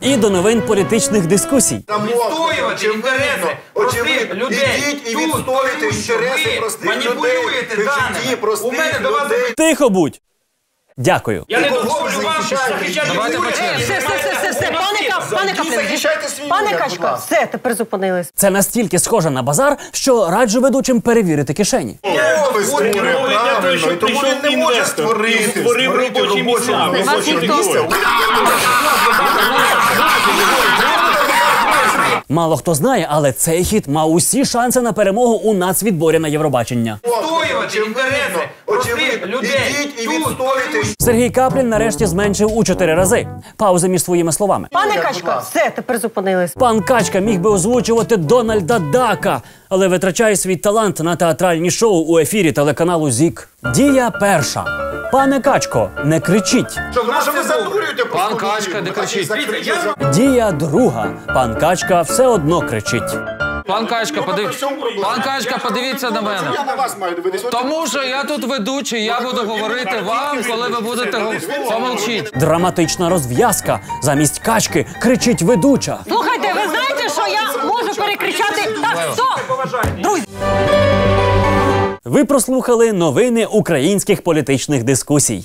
І до новин політичних дискусій. Відстоювати інтереси простих людей. Ідіть і Тут, відстоюйте тому що інтереси ви простих маніпулюєте людей. даними. У мене до вас. Тихо будь. Дякую. Я не дозволю вам захищати Давайте почнемо. Все, все, все, все, все. Пане, Ка- пане захищайте свій пане Качко, Качка, все, тепер зупинились. Це настільки схоже на базар, що раджу ведучим перевірити кишені. Мови створює правильно, і тому він не може створити, створив робочі місця. Мало хто знає, але цей хід мав усі шанси на перемогу у нацвідборі на Євробачення. Відстоювати інтереси простих людей. І Тут, Сергій Каплін нарешті зменшив у чотири рази. Пауза між своїми словами. Пане Качка, все, тепер зупинились. Пан Качка міг би озвучувати Дональда Дака, але витрачає свій талант на театральні шоу у ефірі телеканалу ЗІК. Дія перша. Пане Качко, не кричіть. що в нас Може ви задурюєте Пан Качка, не кричіть. Дія друга. Пан Качка все одно кричить. Пан Качка, подив... Пан Качка, подивіться на мене. Я на вас маю дивитися. Тому що я тут ведучий, я буду говорити вам, коли ви будете помолчіть. Драматична розв'язка. Замість качки кричить ведуча. Слухайте, ви знаєте, що я можу перекричати? Так, стоп! Друзі, ви прослухали новини українських політичних дискусій.